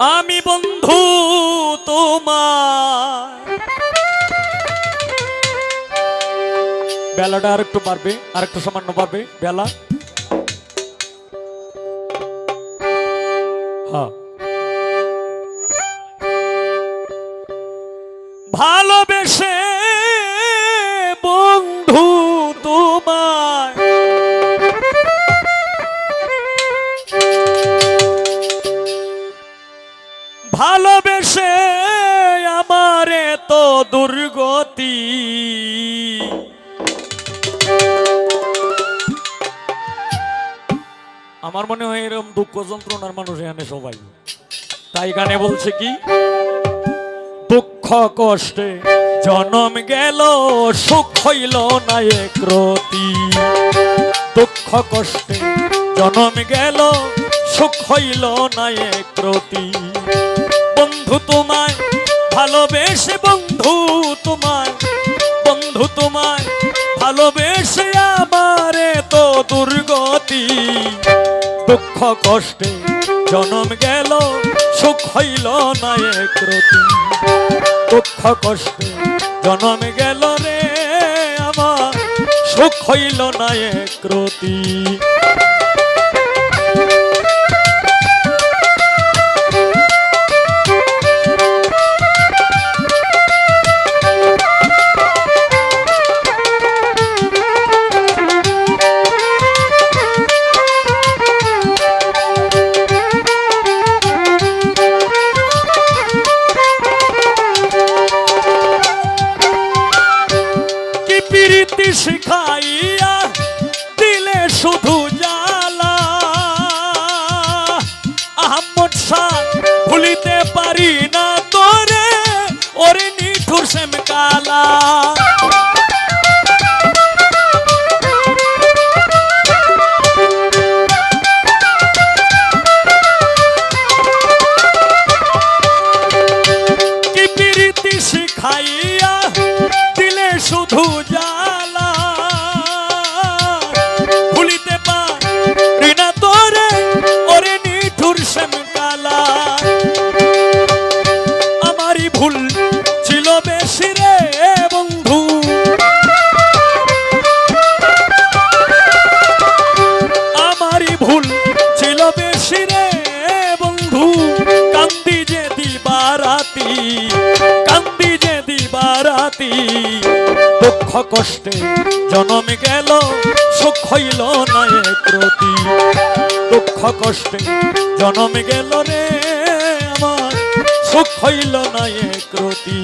আমি বন্ধু তোমার। বেলাটা আর একটু বাড়বে আর একটু সামান্য বাড়বে। বেলা। হ্যাঁ। আমার মনে হয় এরকম দুঃখ যন্ত্রণার মানুষ এখানে সবাই। তাই গানে বলছে কি? দুঃখ কষ্টে জনম গেল, সুখ হইল না এক রতি দুঃখ কষ্টে জনম গেল, সুখ হইল না এক রতি বন্ধু তোমায় ভালোবেসে, বন্ধু তোমায় বন্ধু তোমায় ভালোবেসে আমারে তো দুর্গতি দুঃখ কষ্টে জনম গেল, সুখ হইল না এক দুঃখ কষ্টে জনম গেল রে আমার, সুখ হইল না এক প্রীতি শিখাইয়া দিলে শুধু জালা আহম্মদ শাহ, ভুলিতে পারি না তোরে, ওরে নিঠুর সেম কালা। ছিল বেশি রে বন্ধু। আমারই ভুল ছিল বেশি রে বন্ধু। কান্দি যে দিবারাতি কান্দি যে দিবারাতি দুঃখ কষ্টে জনম গেল, সুখ হইল না এক রতি দুঃখ কষ্টে জনম গেল রে আমার। সুখ হইল না এক রতি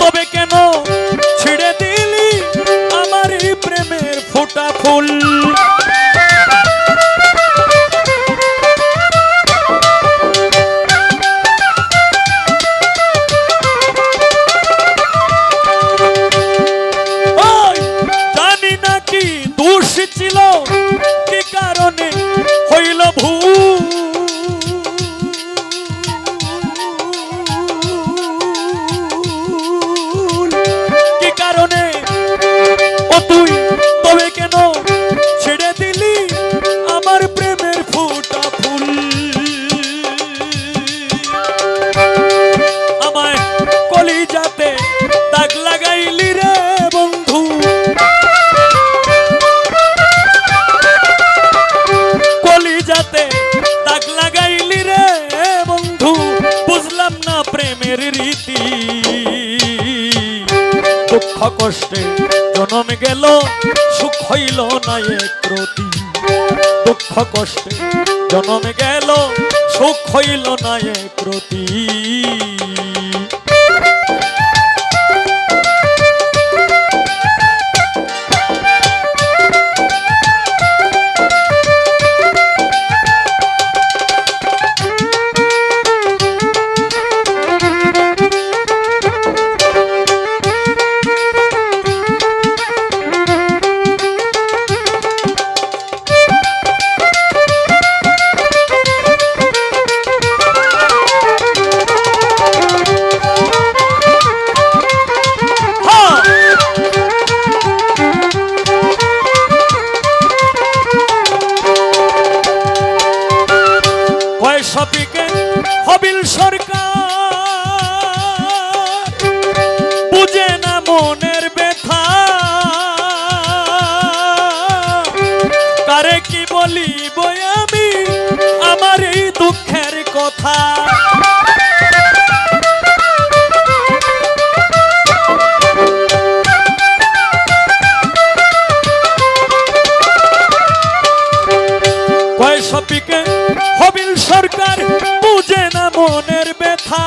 তবে কেন ছিড়ে দিলি আমার প্রেমের ফোটা ফুল? কষ্টে জনম গেল, সুখ হইল না একরতি দুঃখ কষ্টে জনম গেল, সুখ হইল না এক সাপিকে হবিল সরকার। বুঝে না মনের ব্যথা। কারে কি বলিব আমি? আমার এই দুঃখের কথা। সপিকে হবিল সরকার বুঝে না মনের ব্যথা।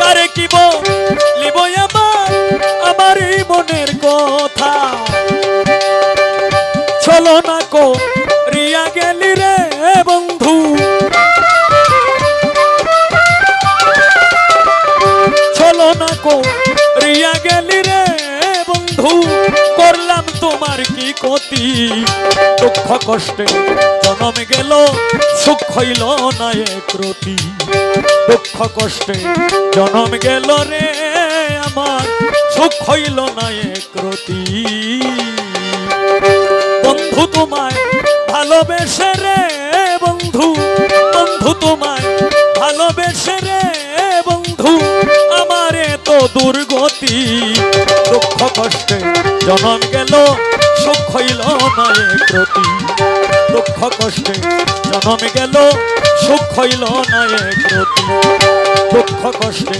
কারে কি লিব আমার আমার এই মনের কথা। চলো না কো, রিয়া গেলি রে বন্ধু। চলো না কো, রিয়া গেলি রে বন্ধু। করলাম তোমার কি ক্ষতি? দুঃখ কষ্টে জনম গেল, সুখ হইল না এক রতি দুঃখ কষ্টে জনম গেল রে আমার, সুখ হইল না এক রতি বন্ধু তোমায় ভালোবেসে রে বন্ধু বন্ধু তোমায় ভালোবেসে রে বন্ধু, আমার তো দুর্গতি। দুঃখ কষ্টে জনম গেল, সুখ হইল না এক রতি দুঃখ কষ্টে জনম গেল, সুখ হইল না এক রতি দুঃখ কষ্টে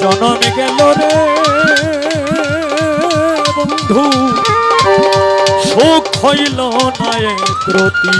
জনম গেল রে বন্ধু। সুখ হইল না এক রতি